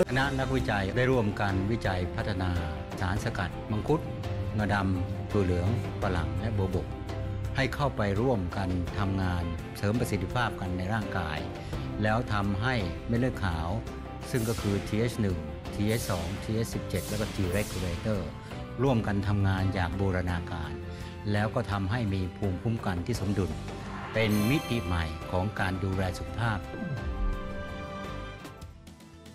คณะนักวิจัยได้ร่วมกันวิจัยพัฒนาสารสกัด มังคุดงาดำตัวเหลืองฝรั่งและโบวบก ให้เข้าไปร่วมกันทำงานเสริมประสิทธิภาพกันในร่างกาย แล้วทำให้เม็ดเลือดขาว ซึ่งก็คือ TH1 TH2 TH17 แล้วก็ T regulator ร่วมกันทำงานอย่างบูรณาการ แล้วก็ทำให้มีภูมิคุ้มกันที่สมดุล เป็นมิติใหม่ของการดูแลสุขภาพ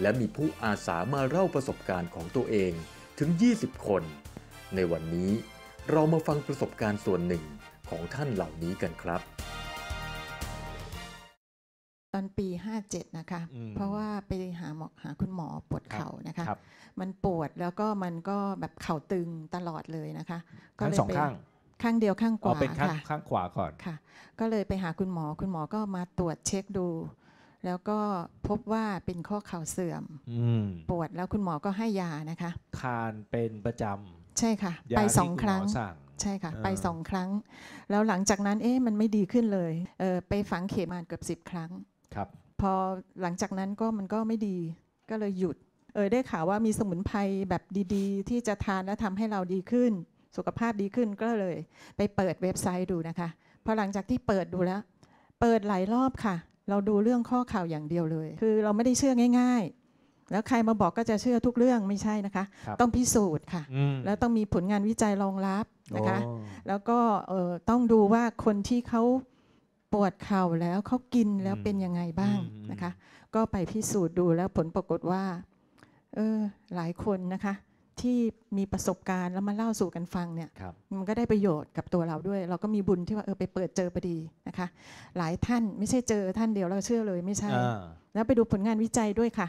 และมีผู้อาสามาเล่าประสบการณ์ของตัวเองถึง 20 คน ในวันนี้เรามาฟังประสบการณ์ส่วนหนึ่งของท่านเหล่านี้กันครับ ตอนปี 57 นะคะอืมเพราะว่าไปหาหมอหาคุณหมอปวดเข่านะคะครับมันปวดแล้วก็มันก็แบบเข่าตึงตลอดเลยนะคะก็ทั้งเลยสองไปข้างข้างเดียวข้างขอ๋อวาเป็นข้างค่ะข้างขวาก่อนค่ะ ก็เลยไปหาคุณหมอคุณหมอก็มาตรวจเช็คดู แล้วก็พบว่าเป็นข้อเข่าเสื่อมอืมปวดแล้วคุณหมอก็ให้ยานะคะ ทานเป็นประจใช่ค่ะำยาไปที่สองณครั้งหมอสั่งใช่ค่ะอ่าไปสองครั้ง แล้วหลังจากนั้นเอ๊ะมันไม่ดีขึ้นเลยเออไปฝังเข็มมาเกือบสิบครั้งครับพอหลังจากนั้นก็มันก็ไม่ดีก็เลยหยุดเออได้ข่าวว่ามีสมุนไพรแบบดีๆ ที่จะทานแล้วทำให้เราดีขึ้น สุขภาพดีขึ้นก็เลย ไปเปิดเว็บไซต์ดูนะคะพอหลังจากที่เปิดดูแล้ว เปิดหลายรอบค่ะ เราดูเรื่องข้อข่าวอย่างเดียวเลย คือเราไม่ได้เชื่อง่าย ๆ แล้วใครมาบอกก็จะเชื่อทุกเรื่องไม่ใช่นะคะ ครับต้องพิสูจน์ค่ะ อืม แล้วต้องมีผลงานวิจัยรองรับนะคะ โอ้แล้วก็เอ่อต้องดูว่าคนที่เขาปวดเข่าแล้วเขากินแล้วเป็นยังไงบ้างอืม นะคะ ก็ไปพิสูจน์ดูแล้วผลปรากฏว่าเออหลายคนนะคะ ที่มีประสบการณ์แล้วมาเล่าสู่กันฟังเนี่ยครับมันก็ได้ประโยชน์กับตัวเราด้วย เราก็มีบุญที่ว่าเออไปเปิดเจอพอดีนะคะ หลายท่านไม่ใช่เจอท่านเดียวเราเชื่อเลยไม่ใช่อ่าแล้วไปดูผลงานวิจัยด้วยค่ะ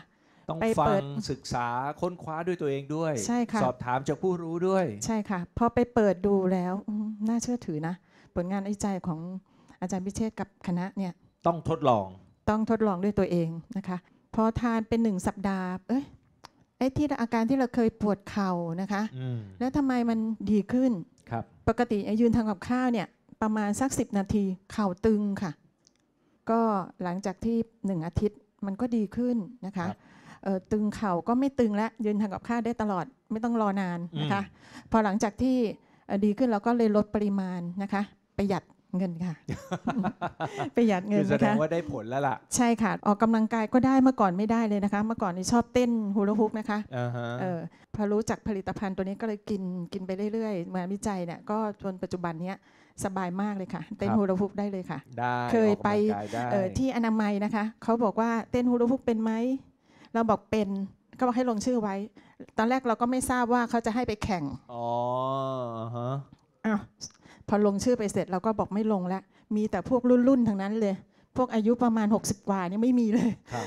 ต้องไปฟัเปิงดศึกษาค้นคว้าด้วยตัวเองด้วยใช่ค่ะสอบถามจากผู้รู้ด้วย ใช่ค่ะพอไปเปิดดูแล้วอืมน่าเชื่อถือนะ ผลงานวิจัยของอาจารย์พิเชษกับคณะเนี่ยต้องทดลอง ต้องทดลองด้วยตัวเองนะคะพอทานเป็นหนึ่งสัปดาห์เอ้ย ไอ้ที่อาการที่เราเคยปวดเข่านะคะอืมแล้วทำไมมันดีขึ้นครับปกติไอ้ยืนทำกับข้าวเนี่ยประมาณสักสิบนาทีเข่าตึงค่ะ ก็หลังจากที่หนึ่งอาทิตย์มันก็ดีขึ้นนะคะครับเอ่อตึงเข่าก็ไม่ตึงแล้วยืนทำกับข้าวได้ตลอดไม่ต้องรอนานนะคะ พอหลังจากที่เอ่อดีขึ้นเราก็เลยลดปริมาณนะคะ ประหยัด เงินค่ะ ประหยัดเงิคืนอแสนะดงคะว่าได้ผลแล้วล่ะ ใช่ค่ะ ออกกำลังกายก็ได้เมื่อก่อนไม่ได้เลยนะคะ เมื่อก่อนนี่ชอบเต้นฮูลาฮุกนะคะอ่าฮะเออพอรู้จักผลิตภัณฑ์ตัวนี้ก็เลยกินกินไปเรื่อยๆมาวิจัยเนี่ยก็จนปัจจุบันเนี้ยสบายมากเลยค่ะ เต้นฮูลาฮุกได้เลยค่ะได้เคยออกกำลังไปกายได้เออที่อนามัยนะคะเขาบอกว่าเต้นฮูลาฮุกเป็นไหมเราบอกเป็นก็บอกให้ลงชื่อไว้ ตอนแรกเราก็ไม่ทราบว่าเขาจะให้ไปแข่ง อ๋ออ่าฮะอ้าว พอลงชื่อไปเสร็จเราก็บอกไม่ลงแล้ว มีแต่พวกรุ่นๆทั้งนั้นเลย พวกอายุประมาณ 60 กว่าเนี่ยไม่มีเลยครับ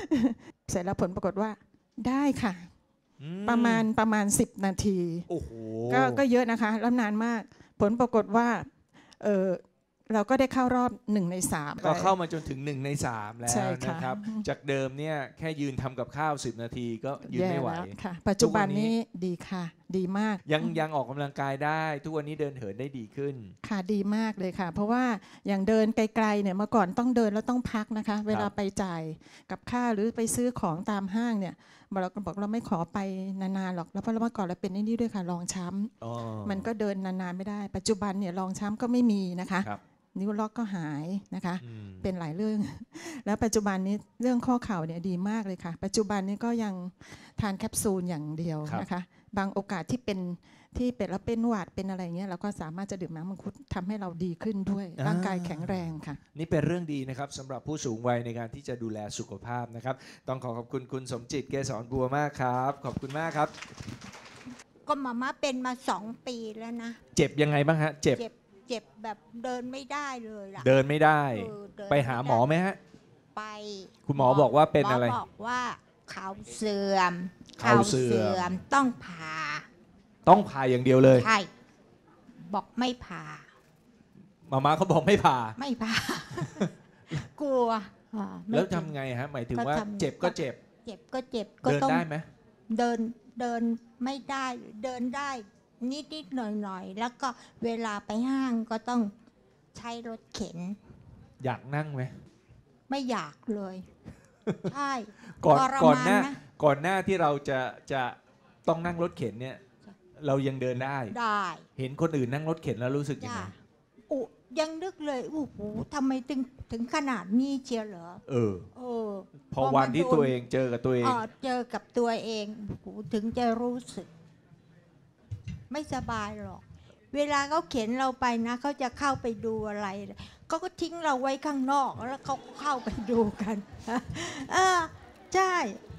เสร็จแล้วผลปรากฏว่าได้ค่ะอืประมาณประมาณ 10 นาทีโอ้โหก็ก็เยอะนะคะแล้วนานมาก ผลปรากฏว่าเออเราก็ได้เข้ารอบหนึ่งในสามก็เข้ามาจนถึงหนึ่งในสามแล้วใช่ค่ะนะครับ จากเดิมเนี่ยแค่ยืนทำกับข้าว10นาทีก็ยืนแย่ไม่ไหวแล้วค่ะปัจจุบันทุกวันนี้นี้ดีค่ะ ดีมากยังยังออกกำลังกายได้ ทุกวันนี้เดินเหินได้ดีขึ้น ค่ะดีมากเลยค่ะ เพราะว่าอย่างเดินไกลๆเนี่ยเมื่อก่อนต้องเดินแล้วต้องพักนะคะ เวลาไปจ่ายกับค่าหรือไปซื้อของตามห้างเนี่ยเราก็บอกเราไม่ขอไปนานๆหรอกแล้วเพราะเมื่อก่อนเราเป็นไอ้นี่ด้วยค่ะรองช้ำอ๋อมันก็เดินนานๆไม่ได้ ปัจจุบันเนี่ยรองช้ำก็ไม่มีนะคะครับนิ้วล็อกก็หายนะคะอืมเป็นหลายเรื่อง แล้วปัจจุบันนี้เรื่องข้อเข่าเนี่ยดีมากเลยค่ะ ปัจจุบันนี้ก็ยังทานแคปซูลอย่างเดียวนะคะ บางโอกาสที่เป็นที่เป็นแล้วเป็นหวัดเป็นอะไรเงี้ยเราก็สามารถจะดื่มน้ำมังคุดทำให้เราดีขึ้นด้วยร่างกายแข็งแรงค่ะ นี่เป็นเรื่องดีนะครับสำหรับผู้สูงวัยในการที่จะดูแลสุขภาพนะครับ ต้องขอขอบคุณคุณสมจิตเกษรบัวมากครับ ขอบคุณมากครับ ก็มาม่าเป็นมาสองปีแล้วนะ เจ็บยังไงบ้างฮะ เจ็บเจ็บเจ็บแบบเดินไม่ได้เลยล่ะเดินไม่ได้ เออเดินไปหาหมอไหมฮะ ไปคุณหมอบอกว่าเป็นอะไร หมบอกว่า เขาเสื่อมเข่าเสื่อม มต้องผ่าต้องผ่าอย่างเดียวเลย ใช่บอกไม่ผ่า มาม่าเขาบอกไม่ผ่า ไม่ผ่า กลัวอ่าไม่แล้วทำจริงไงฮะ หมายถึงก็ว่าทำ เจ็บก็เจ็บ เจ็บก็เจ็บก็เดินต้องได้ไหมเดินเดินไม่ได้ เดินได้ นิดนิดๆหน่อยหน่อยๆ แล้วก็เวลาไปห้างก็ต้องใช้รถเข็น อยากนั่งไหมไม่อยากเลย ใช่ก่อนทรก่อนมหน้านะก่อนหน้าที่เราจะจะต้องนั่งรถเข็นเนี่ย เรายังเดินได้ ได้เห็นคนอื่นนั่งรถเข็นแล้วรู้สึกยังจ้าไงอุยังนึกเลยโอ้โหทำไมถึงถึงขนาดนี้เชียวเหรอเออ เออพอวันที่ตัวเองเจอกับตัวเอง เออเจอกับตัวเองโอ้โหถึงจะรู้สึก ไม่สบายหรอก เวลาเขาเข็นเราไปนะเขาจะเข้าไปดูอะไรเขาก็ทิ้งเราไว้ข้างนอกแล้วเขาก็เข้าไปดูกันเออใช่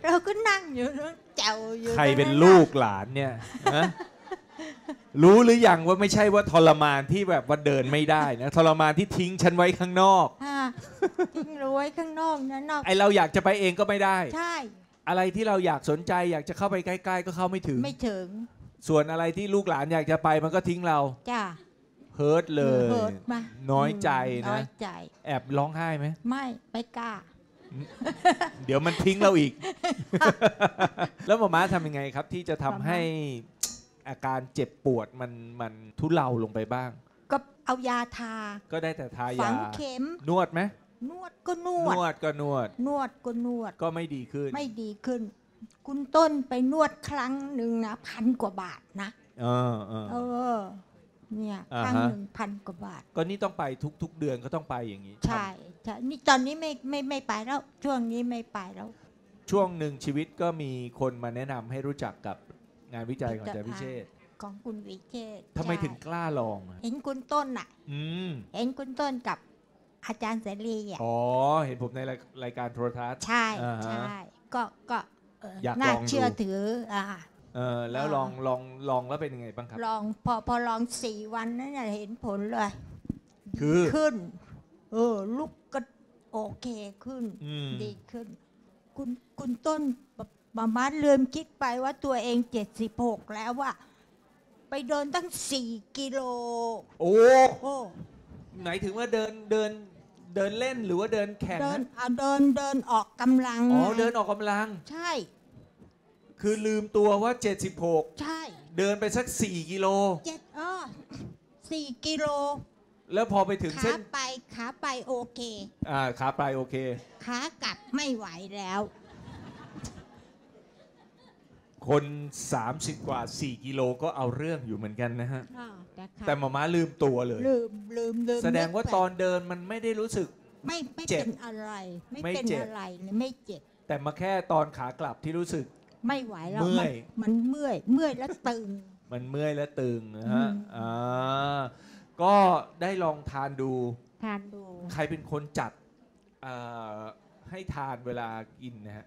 เราก็นั่งอยู่นั้นแจวอยู่ใครเป็นตงะลูกหลานเนี่ยฮะรู้หรือยังว่าไม่ใช่ว่าทรมานที่แบบว่าเดินไม่ได้นะทรมานที่ทิ้งฉันไว้ข้างนอกอ่าทิ้งเราไว้ข้างนอกนะนอกไอเราอยากจะไปเองก็ไม่ได้ ใช่ อะไรที่เราอยากสนใจอยากจะเข้าไปใกล้ ๆ ก็เข้าไม่ถึงไม่ถึง ส่วนอะไรที่ลูกหลานอยากจะไปมันก็ทิ้งเราจ้า เฮิร์ตเลย เฮิร์ตมาน้อยใจน้นะ อยใจ แอบร้องไห้ไหม ไม่ไม่กล้า เดี๋ยวมันทิ้งเราอีก แล้วหมอม้าทำยังไงครับ ที่จะทำให้อาการเจ็บปวดมันมันทุเลาลงไปบ้าง ก็เอายาทา ก็ได้แต่ทาฝัยางเข็ม นวดไหมนวดก็นนวด วดก็นวด นวดก็นวด ก็ไม่ดีขึ้น ไม่ดีขึ้น คุณต้นไปนวดครั้งหนึ่งนะพันกว่าบาทนะเออเออ เออ เนี่ยอ่าฮะครั้งหนึ่งพันกว่าบาท ก็นี่ต้องไปทุกๆเดือนก็ต้องไปอย่างนี้ใช่ใช่นี่ตอนนี้ไม่ไม่ไม่ไปแล้ว ช่วงนี้ไม่ไปแล้ว ช่วงหนึ่งชีวิตก็มีคนมาแนะนำให้รู้จักกับงานวิจัยของอาจารย์พิเชษฐ์ของคุณวิเชษฐ์ทำไมใช่ถึงกล้าลองอะเห็นคุณต้นน่ะ อืมเห็นคุณต้นกับอาจารย์เสรีอะอ๋อเห็นผมในรายรายการโทรทัศน์ ใช่อ่าฮะ ใช่ก็ก็เอ่ออยากน่าลองดู เชื่อถืออ่า เออแล้วอ่าลองลองลองแล้วเป็นยังไงบ้างครับ ลองพอพอลองสี่วันนั้นน่ะเห็นผลเลยคือ ขึ้น เออ ลุกก็โอเคขึ้น อืม ดีขึ้น คุณคุณต้นประมาณลืมคิดไปว่าตัวเองเจ็ดสิบหกแล้วว่า ไปเดินตั้งสี่กิโล โอ้ โอ้ ไหนถึงว่าเดินเดิน เดินเล่นหรือว่าเดินแข่งเดินนะเอาเดินเดินออกกำลังอ๋อไงเดินออกกำลัง ใช่ คือลืมตัวว่า 76 ใช่เดินไปสัก 4 กิโล เจ็ดอ้อสี่กิโลแล้วพอไปถึงขาเส้นไปขาไปโอเค อ่าขาปลายโอเค ขากลับไม่ไหวแล้ว คน 30 กว่า 4 กิโลก็เอาเรื่องอยู่เหมือนกันนะฮะอ้า วแต่ขาแต่หมาม้าลืมตัวเลย ลืมลืมลืมแสดงว่านึกไปตอนเดินมันไม่ได้รู้สึก ไม่ไม่เจ็บเป็นอะไร ไม่ไม่เป็นเจ็บ อะไรเลยไม่เจ็บแต่มาแค่ตอนขากลับที่รู้สึก ไม่ไหวแล้วเมื่อยนมันเมื่อยเมื่อยแล้วตึง มันเมื่อยและตึงนะฮะอืม อ่าก็ได้ลองทานดู ทานดู ใครเป็นคนจัดเอ่อให้ทานเวลากินนะฮะ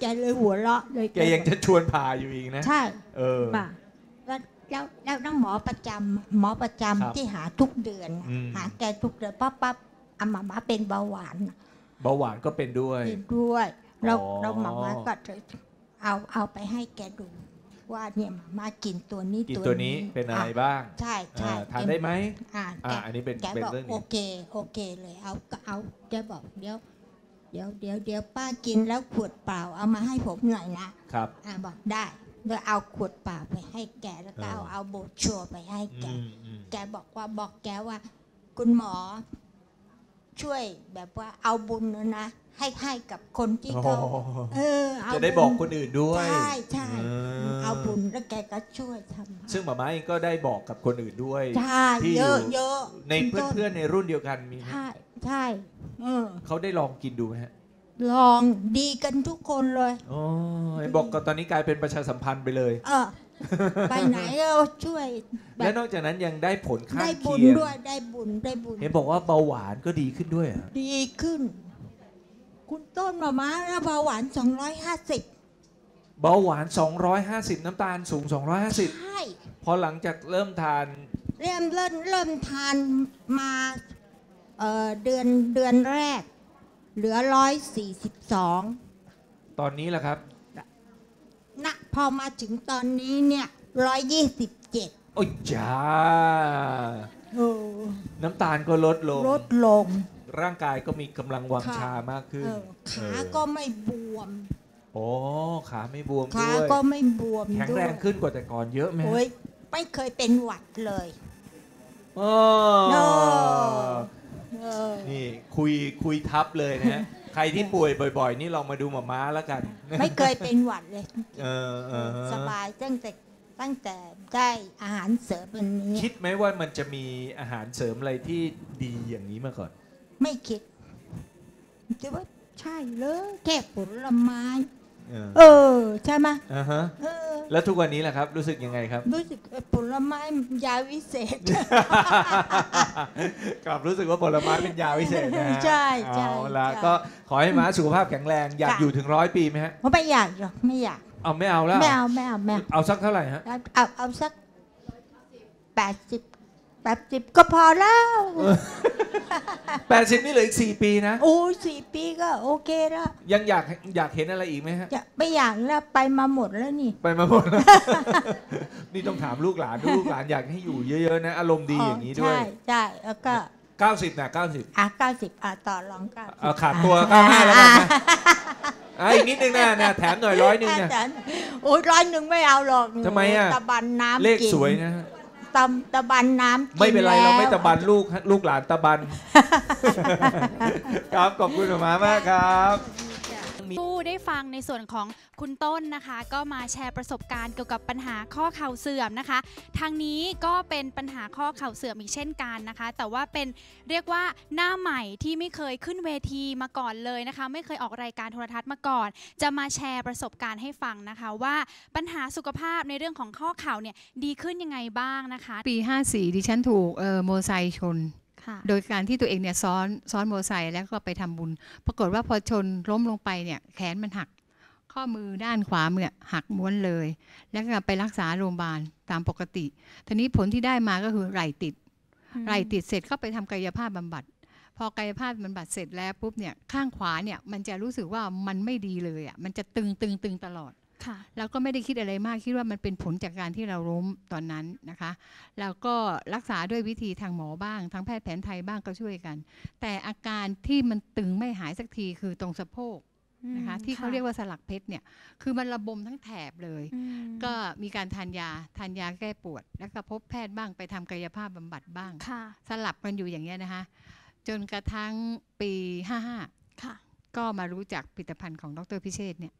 แกเลยหัวเราะเลยแกยังจะชวนพาอยู่อีกนะ ใช่ เออป่ะแล้วแล้วแล้วน้องหมอประจำหมอประจำครับที่หาทุกเดือนน่ะอืมหาแกทุกเดือนปั๊บปั๊บอามามาเป็นเบาหวานน่ะเบาหวานก็เป็นด้วยเป็นด้วย เราอ๋อเราหมามาก็จะเอาเอาไปให้แกดู ว่าเนี่ยหมามากินตัวนี้กินตัวนี้เป็นอะไรบ้าง ใช่ใช่อ่าทานได้ไหมอ่าอ่าแกอันนี้เป็นแกเป็นบอกเรื่องหโอนี้เคโอเคเลย เอาก็เอาแกบอกเดี๋ยว เดี๋ยวเดี๋ยวเดี๋ยวป้ากินแล้วขวดเปล่าเอามาให้ผมหน่อยนะครับ อ่าบอกได้เดี๋ยวเอาขวดเปล่าไปให้แกแล้วก็เอาเออเอาโบรชัวร์ไปให้แก อืมอืมแกบอกว่าบอกแกว่า คุณหมอ ช่วยแบบว่าเอาบุญนะนะ ให้ให้กับคนที่เขาโอ้เออเอาจะได้บอกคนอื่นด้วย ใช่ใช่เออเอาบุญแล้วแกก็ช่วยทำซึ่งหมาม้าเองก็ได้บอกกับคนอื่นด้วยใช่ที่เยอยู่อะเยอะในเพื่อนๆในรุ่นเดียวกันมีไหมใช่ใช่เออเขาได้ลองกินดูไหมฮะลองดีกันทุกคนเลยอ๋อเห็นบอกก็ตอนนี้กลายเป็นประชาสัมพันธ์ไปเลย เออไปไหนก็ช่วยแบและบนอกจากนั้นยังได้ผลข้าได้งบุญเคียงด้วยได้บุญได้บุญเห็นบอกว่าเบาหวานก็ดีขึ้นด้วยเหรอดีขึ้น คุณต้นมาม้าแล้วเบาหวาน 250 เบาหวาน 250 น้ำตาลสูง250ใช่พอหลังจากเริ่มทาน เริ่มเริ่มเริ่มทานมาเอ่อเดือนเดือนแรก เหลือ 142ตอนนี้แหละครับ นะพอมาถึงตอนนี้เนี่ย 127โอ้ยจ้า โอ้น้ำตาลก็ลดลง ลดลง ร่างกายก็มีกำลังวังค่ะชามากขึ้นเออขาเออก็ไม่บวมโอ้ขาไม่บวมขาด้วยก็ไม่บวมแข็งด้วแรยงขึ้นกว่าแต่ก่อนเยอะไหมฮะโอ้ยไม่เคยเป็นหวัดเลยอ๋อโน่เออ นี่คุยคุยทับเลยนะฮะ ใครที่ป่วยบ่อย ๆ นี่ลองมาดูหมาม้าแล้วกัน ไม่เคยเป็นหวัดเลย เออเออสบายตั้งแต่ตั้งแต่ได้อาหารเสริมอันนี้ คิดไหมว่ามันจะมีอาหารเสริมอะไรที่ดีอย่างนี้มาก่อน ไม่คิดจะว่าใช่เลยแค่ผลไม้เออเออ ใช่ไหมอ่าฮะเออ แล้วทุกวันนี้แหละครับ รู้สึกยังไงครับ รู้สึกเออผลไม้ยาวิเศษ กลับรู้สึกว่าผลไม้เป็นยาวิเศษนะฮะใช่ใช่เอาละใช่ก็ขอให้ม้าสุขภาพแข็งแรงอยากค่ะ อยู่ถึงร้อยปีไหมฮะผมไม่อยากหรอกไม่อยากเอาไม่เอาแล้วไม่เอาไม่เอาไม่เอาเอาสักเท่าไหร่ฮะเอาเอาเอาสักแปดสิบแป ดสิบก็พอแล้วแปดสิบนี่เหลืออีกสี่ปีนะ โอ้ยสี่ปีก็โอเคแล้ว ยังอยากอยากเห็นอะไรอีกไหมฮะ จะไม่อยากแล้วไปมาหมดแล้วนี่ ไปมาหมดแล้ว นี่ต้องถามลูกหลานลูกหลานอยากให้อยู่เยอะๆนะ อารมณ์ดีอย่างนี้ด้วย ใช่ใช่แล้วก็90นะ90อะเก้าสิบอะต่อรองเก้าสิบเอาขาดตัว95แล้วกันนะอะอีกนิดนึงนะนะแถมหน่อยร้อยหนึ่งนะโอ้ยร้อยหนึ่งไม่เอาหรอกทำไมอะตะบันน้ำเลขกินสวยนะฮะ ตำตะบันน้ำกิไม่เป็นไรเราไม่แล้วตะบันลูกฮะลูกหลานตะบัน ครับขอบคุณหมอม้ามากครับ ผู้ได้ฟังในส่วนของคุณต้นนะคะ ก็มาแชร์ประสบการณ์เกี่ยวกับปัญหาข้อเข่าเสื่อมนะคะ ทางนี้ก็เป็นปัญหาข้อเข่าเสื่อมอีกเช่นกันนะคะ แต่ว่าเป็นเรียกว่าหน้าใหม่ที่ไม่เคยขึ้นเวทีมาก่อนเลยนะคะ ไม่เคยออกรายการโทรทัศน์มาก่อน จะมาแชร์ประสบการณ์ให้ฟังนะคะ ว่าปัญหาสุขภาพในเรื่องของข้อเข่าเนี่ยดีขึ้นยังไงบ้างนะคะ ปี 54 ดิฉันถูกเอ่อโมอไซค์ชนค่ะ โดยการที่ตัวเองเนี่ยซ้อนซ้อนโมอไซค์แล้วก็ไปทำบุญ ปรากฏว่าพอชนล้มลงไปเนี่ยแขนมันหัก ข้อมือด้านขวามือเนี่ยหักม้วนเลย แล้วก็ไปรักษาโรงพยาบาลตามปกติทีนี้ผลที่ได้มาก็คือไหล่ติดไหล่ติดเสร็จก็ไปทำกายภาพบำบัด พอกายภาพบำบัดเสร็จแล้วปุ๊บเนี่ยข้างขวาเนี่ยมันจะรู้สึกว่ามันไม่ดีเลยอะมันจะตึงตึงตึงตลอด ค่ะแล้วก็ไม่ได้คิดอะไรมากคิดว่ามันเป็นผลจากการที่เราล้มตอนนั้นนะคะแล้วก็รักษาด้วยวิธีทางหมอบ้างทางแพทย์แผนไทยบ้างก็ช่วยกัน แต่อาการที่มันตึงไม่หายสักทีคือตรงสะโพกนะคะที่เขาเรียกว่าสลักเพชรเนี่ยคือมันระบมทั้งแถบเลยอืมก็มีการทานยาทานยาแก้ปวด แล้วก็พบแพทย์บ้างไปทำกายภาพบำบัดบ้างค่ะสลับกันอยู่อย่างเงี้ยนะคะจนกระทั่งปี 55ค่ะก็มารู้จักผลิตภัณฑ์ของดรพิเชษฐ์เนี่ย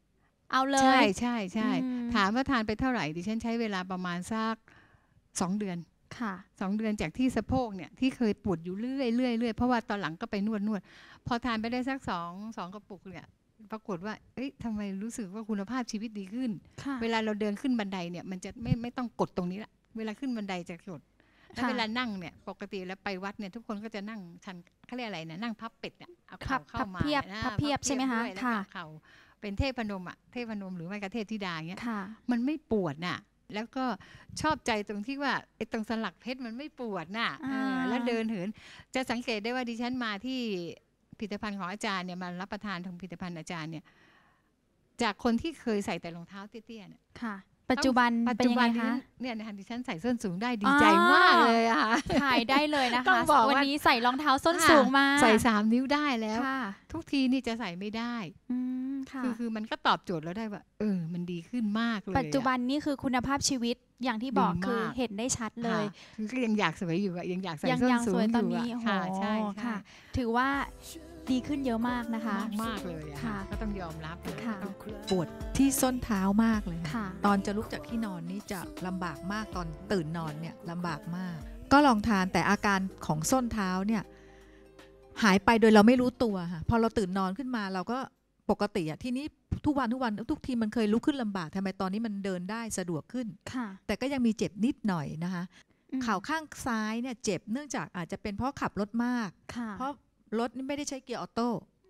เอาเลย ใช่ใช่ใช่อืมถามว่าทานไปเท่าไหร่ดิฉันใช้เวลาประมาณสักสองเดือนค่ะสองเดือนจากที่สะโพกเนี่ยที่เคยปวดอยู่เรื่อยเรื่อยเรื่อยเพราะว่าตอนหลังก็ไปนวดนวดพอทานไปได้สักสองสองกระปุกเนี่ยปรากฏว่า เอ้ยทำไมรู้สึกว่าคุณภาพชีวิตดีขึ้นค่ะเวลาเราเดินขึ้นบันไดเนี่ยมันจะไม่ไม่ต้องกดตรงนี้ละเวลาขึ้นบันไดจะกดแล้วค่ะเวลานั่งเนี่ยปกติแล้วไปวัดเนี่ยทุกคนก็จะนั่งชันเขาเรียกอะไรนะนั่งพับเป็ดเนี่ยเอาพัเข่าบเข้าพับมาเพียบนะพับเพียบใช่ไหมคะด้วยแล้วก็ค่ะเข่า เป็นเทพนมอะเทพนมหรือไม่ก็เทพธิดาเงี้ยค่ะมันไม่ปวดน่ะ แล้วก็ชอบใจตรงที่ว่าไอ้ตรงสลักเพชรมันไม่ปวดน่ะอ่าเออแล้วเดินเหิน จะสังเกตได้ว่าดิฉันมาที่ผลิตภัณฑ์ของอาจารย์เนี่ยมารับประทานทางผลิตภัณฑ์อาจารย์เนี่ย จากคนที่เคยใส่แต่รองเท้าเตี้ยๆเนี่ยค่ะ ปัจจุบันปัจเป็นจุยังบัไงนนี้คะเนี่ยนะคะดิฉันใส่ส้นสูงได้ดีอ๋อใจมากเลยอะค่ะถ่ายได้เลยนะต้อคะงบอกว่าวันนี้ใส่รองเท้าส้นสูงมา ใส่สามนิ้วได้แล้วค่ะทุกทีนี่จะใส่ไม่ได้อืมค่ะคือคือมันก็ตอบโจทย์เราได้ว่า เออ มันดีขึ้นมากเลยอะปัจจุบันนี่คือคุณภาพชีวิตอย่างที่บอกดีมากคือเห็นได้ชัดเลยค่ะคือก็ยังอยากสวยอยู่อะยังอยากใส่ยังส้นยังสูสงวยตอนยู่นี้อะโอ้โหค่ะใช่ใช่ค่ะ ถือว่า ดีขึ้นเยอะมากนะคะ มากมากเลยอะค่ะ ก็ต้องยอมรับนค่ะ ปวดที่ส้นเท้ามากเลยค่ะค่ะ ตอนจะลุกจากที่นอนนี่จะลำบากมากตอนตื่นนอนเนี่ยลำบากมาก ก็ลองทานแต่อาการของส้นเท้าเนี่ยหายไปโดยเราไม่รู้ตัวค่ะพอเราตื่นนอนขึ้นมาเราก็ปกติอะทีนี้ทุกวันทุกวันทุกทีมันเคยลุกขึ้นลำบากทำไมตอนนี้มันเดินได้สะดวกขึ้นค่ะ แต่ก็ยังมีเจ็บนิดหน่อยนะคะอืมเข่าข้างซ้ายเนี่ยเจ็บเนื่องจากอาจจะเป็นเพราะขับรถมากค่ะเพราะ รถนี่ไม่ได้ใช้เกียร์ออโต้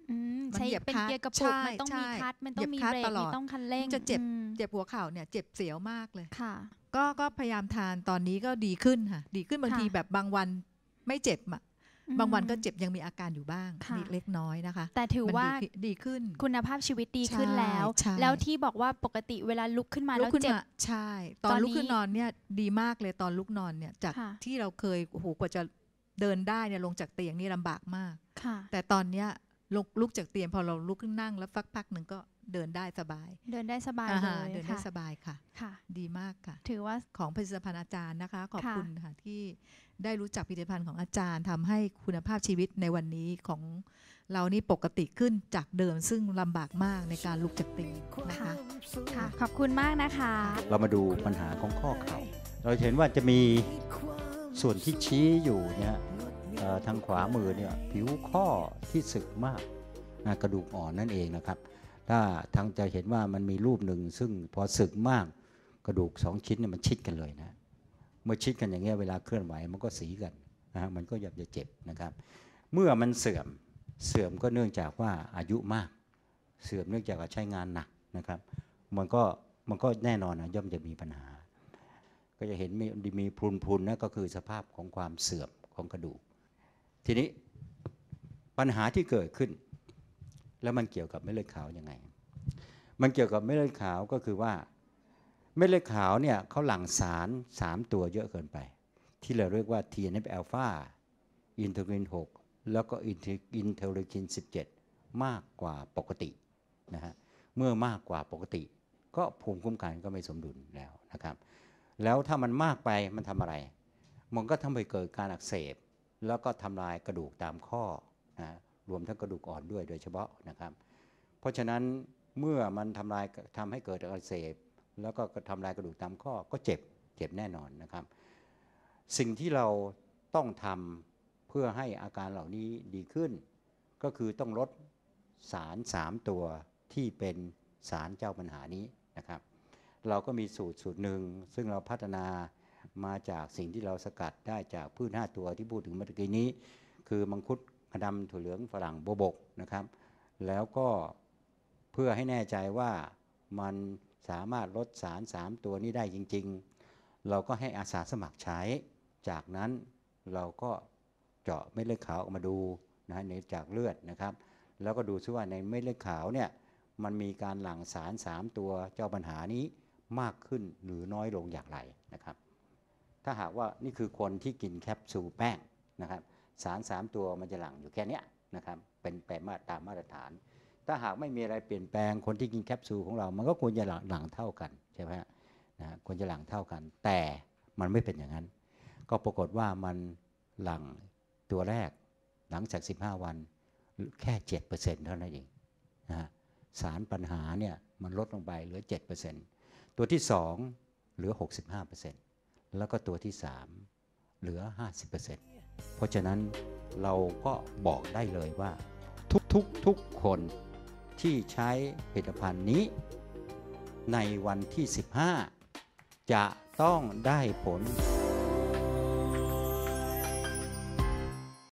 อืมมันใช้เหยียบเป็นคลัตช์เกียร์กระปุกใช่มันต้องใช่มีคลัตช์มันต้องเหยีมียบคลัตช์เบรกตลอดมีต้องคันเร่งจะเจ็บอืมเจ็บหัวเข่าเนี่ยเจ็บเสียวมากเลยค่ะ ก็ก็พยายามทานตอนนี้ก็ดีขึ้นค่ะ ดีขึ้นบางค่ะทีแบบบางวันไม่เจ็บอะอืมบางวันก็เจ็บยังมีอาการอยู่บ้างค่ะนิดเล็กน้อยนะคะ แต่ถือมันว่าดีขึ้นดีขึ้นคุณภาพชีวิตดีขึ้นใช่แล้วใช่แล้วที่บอกว่าปกติเวลาลุกขึ้นมาลุแล้กวขึ้นเจ็บมาใช่ ตอตอนนลุกขึ้นนี้นอนเนี่ยดีมากเลยตอนลุกนอนเนี่ยจากค่ะที่เราเคยโอ้โหกว่าจะเดินได้เนี่ยลงจากเตียงนี่ลำบากมาก ค่ะ แต่ตอนเนี้ยลุกลุกจากเตียงพอเราลุกขึ้นนั่งแล้วฟักพักหนึ่งก็เดินได้สบาย เดินได้สบายอ่าเลฮะยเดินได้ค่ะสบายค่ะค่ะ ดีมากค่ะ ถือว่าของผลิตภัณฑ์อาจารย์นะคะ ขอบค่ะคุณค่ะที่ได้รู้จักผลิตภัณฑ์ของอาจารย์ทำให้คุณภาพชีวิตในวันนี้ของเรานี่ปกติขึ้นจากเดิมซึ่งลำบากมากในการลุกจากเตียงนะคะค่ะ ขอบคุณมากนะคะ เรามาดูปัญหาของข้อเข่าเราจะเห็นว่าจะมีส่วนที่ชี้อยู่เนี่ยเอ่อ ทางขวามือเนี่ยผิวข้อที่สึกมากนะกระดูกอ่อนนั่นเองนะครับ ถ้าทางจะเห็นว่ามันมีรูปหนึ่ง ซึ่งพอสึกมากกระดูกสองชิ้นเนี่ยมันชิดกันเลยนะเมื่อชิดกันอย่างเงี้ยเวลาเคลื่อนไหวมันก็สีกันนะฮะมันก็ยับจะเจ็บนะครับ เมื่อมันเสื่อมเสื่อมก็เนื่องจากว่าอายุมาก เสื่อมเนื่องจากว่าใช้งานหนักนะครับ มันก็มันก็แน่นอนนะย่อมจะมีปัญหา ก็จะเห็นมีมีพรุนพุนนะก็คือสภาพของความเสื่อมของกระดูก ทีนี้ปัญหาที่เกิดขึ้น แล้วมันเกี่ยวกับเม็ดเลือดขาวยังไง มันเกี่ยวกับเม็ดเลือดขาวก็คือว่าเม็ดเลือดขาวเนี่ยเขาหลั่งสาร 3 ตัวเยอะเกินไป ที่เราเรียกว่า TNF อ l p h a อินเทอร์ลิน6แล้วก็อินเทอร์ลิน17 มากกว่าปกตินะฮะเมื่อมากกว่าปกติ ก็ภูมิคุ้มกันก็ไม่สมดุลแล้วนะครับ แล้วถ้ามันมากไปมันทำอะไร มันก็ทำให้เกิดการอักเสบ แล้วก็ทำลายกระดูกตามข้อนะรวมทั้งกระดูกอ่อนด้วยโดยเฉพาะนะครับ เพราะฉะนั้นเมื่อมันทำลายทำให้เกิดอักเสบแล้วก็ทำลายกระดูกตามข้อก็เจ็บเจ็บแน่นอนนะครับ สิ่งที่เราต้องทำเพื่อให้อาการเหล่านี้ดีขึ้น ก็คือต้องลดสาร 3 ตัวที่เป็นสารเจ้าปัญหานี้นะครับ เราก็มีสูตรสูตรหนึ่งซึ่งเราพัฒนา มาจากสิ่งที่เราสกัดได้จากพืช5ตัวที่พูดถึงเมื่อกี้นี้ คือมังคุดกระดำถั่วเหลืองฝรั่งโบบกนะครับ แล้วก็เพื่อให้แน่ใจว่ามันสามารถลดสาร 3 ตัวนี้ได้จริง ๆ เราก็ให้อาสาสมัครใช้ จากนั้นเราก็เจาะเม็ดเลือดขาวออกมาดูนะฮะในจากเลือดนะครับ แล้วก็ดูซิว่าในเม็ดเลือดขาวเนี่ยมันมีการหลั่งสาร 3 ตัวเจ้าปัญหานี้มากขึ้นหรือน้อยลงอย่างไรนะครับ ถ้าหากว่านี่คือคนที่กินแคปซูลแป้งนะครับสาร 3 ตัวมันจะหลั่งอยู่แค่นี้นะครับเป็นแปรมาตรตามมาตรฐาน ถ้าหากไม่มีอะไรเปลี่ยนแปลงคนที่กินแคปซูลของเรา มันก็ควรจะหลั่งหลังเท่ากันใช่ไหมฮะนะควรจะหลั่งเท่ากัน แต่มันไม่เป็นอย่างนั้น ก็ปรากฏว่ามันหลั่งตัวแรกหลังจาก 15 วันแค่ 7%เท่านั้นเองนะฮะสารปัญหาเนี่ยมันลดลงไปเหลือ 7%ตัวที่ 2 เหลือ 65% แล้วก็ตัวที่ 3 เหลือ 50%เพราะฉะนั้นเราก็บอกได้เลยว่า ทุกๆททุกคนที่ใช้ผลิตภัณฑ์นี้ ในวันที่ 15 จะต้องได้ผล